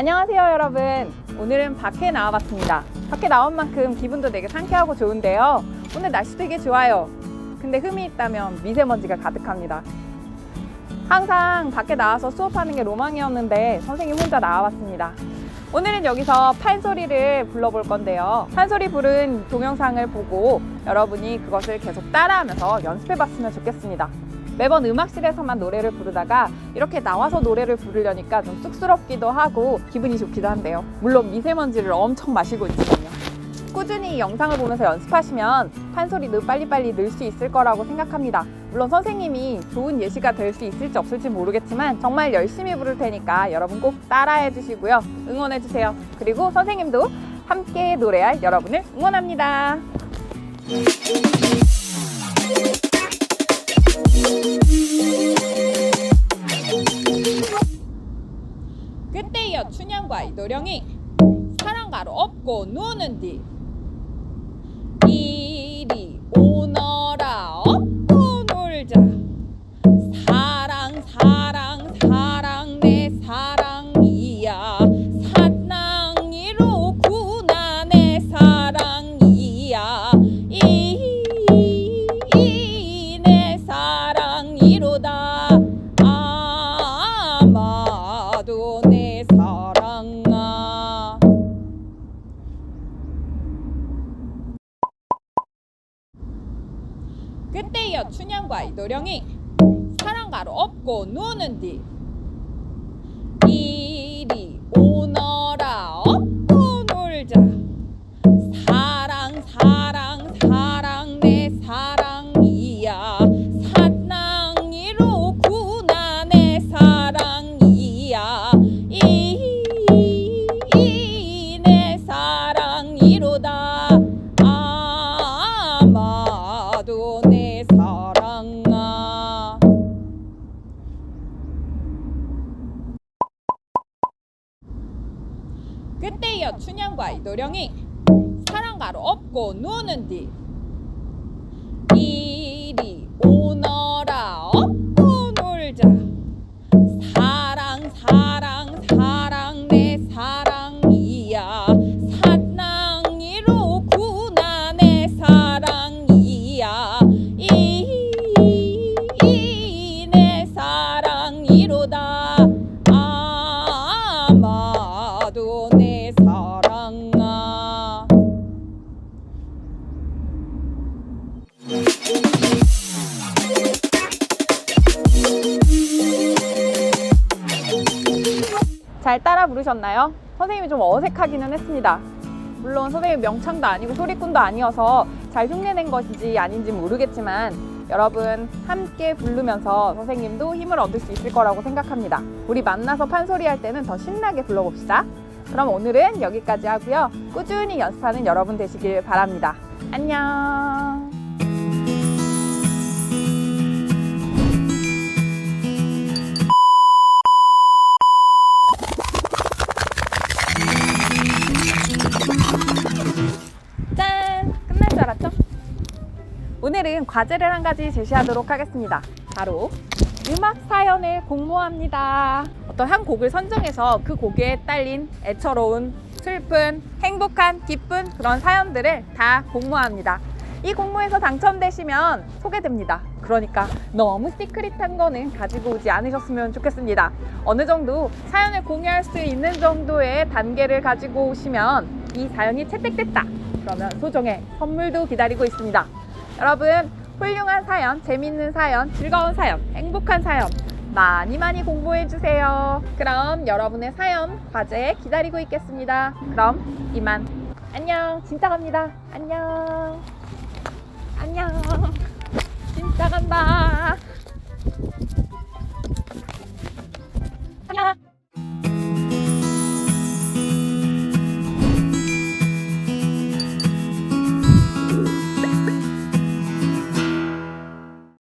안녕하세요 여러분. 오늘은 밖에 나와봤습니다. 밖에 나온 만큼 기분도 되게 상쾌하고 좋은데요. 오늘 날씨 되게 좋아요. 근데 흠이 있다면 미세먼지가 가득합니다. 항상 밖에 나와서 수업하는 게 로망이었는데 선생님 혼자 나와봤습니다. 오늘은 여기서 판소리를 불러볼 건데요. 판소리 부른 동영상을 보고 여러분이 그것을 계속 따라하면서 연습해봤으면 좋겠습니다 매번 음악실에서만 노래를 부르다가 이렇게 나와서 노래를 부르려니까 좀 쑥스럽기도 하고 기분이 좋기도 한데요. 물론 미세먼지를 엄청 마시고 있거든요. 꾸준히 이 영상을 보면서 연습하시면 판소리도 빨리빨리 늘 수 있을 거라고 생각합니다. 물론 선생님이 좋은 예시가 될 수 있을지 없을지 모르겠지만 정말 열심히 부를 테니까 여러분 꼭 따라해 주시고요. 응원해 주세요. 그리고 선생님도 함께 노래할 여러분을 응원합니다. 이도령이 사랑가로 업고 누는디? 이리 오너라 업고 놀자. 사랑 사랑 사랑 내 사랑이야. 사랑이로 구나 내 사랑이야. 이내 사랑이로다. 아마도 내 사랑 아. 그때여 춘향과 이도령이 사랑가로 업고 누는디? 이리 오너라 업고 놀자 그때여 춘향과 이도령이 사랑가로 업고 누는디 이리 오너라 업고 놀자. 사랑 사랑 사랑 내 사랑이야. 사랑이로 구나 내 사랑이야. 이내 사랑이로다 잘 따라 부르셨나요? 선생님이 좀 어색하기는 했습니다. 물론 선생님 명창도 아니고 소리꾼도 아니어서 잘 흉내낸 것인지 아닌지 모르겠지만 여러분 함께 부르면서 선생님도 힘을 얻을 수 있을 거라고 생각합니다. 우리 만나서 판소리 할 때는 더 신나게 불러봅시다. 그럼 오늘은 여기까지 하고요. 꾸준히 연습하는 여러분 되시길 바랍니다. 안녕. 오늘은 과제를 한 가지 제시하도록 하겠습니다. 바로 음악 사연을 공모합니다. 어떤 한 곡을 선정해서 그 곡에 딸린 애처로운, 슬픈, 행복한, 기쁜 그런 사연들을 다 공모합니다. 이 공모에서 당첨되시면 소개됩니다. 그러니까 너무 시크릿한 거는 가지고 오지 않으셨으면 좋겠습니다. 어느 정도 사연을 공유할 수 있는 정도의 단계를 가지고 오시면 이 사연이 채택됐다. 그러면 소정의 선물도 기다리고 있습니다. 여러분, 훌륭한 사연, 재밌는 사연, 즐거운 사연, 행복한 사연 많이 많이 공부해 주세요. 그럼 여러분의 사연, 과제 기다리고 있겠습니다. 그럼 이만. 안녕. 진짜 갑니다. 안녕.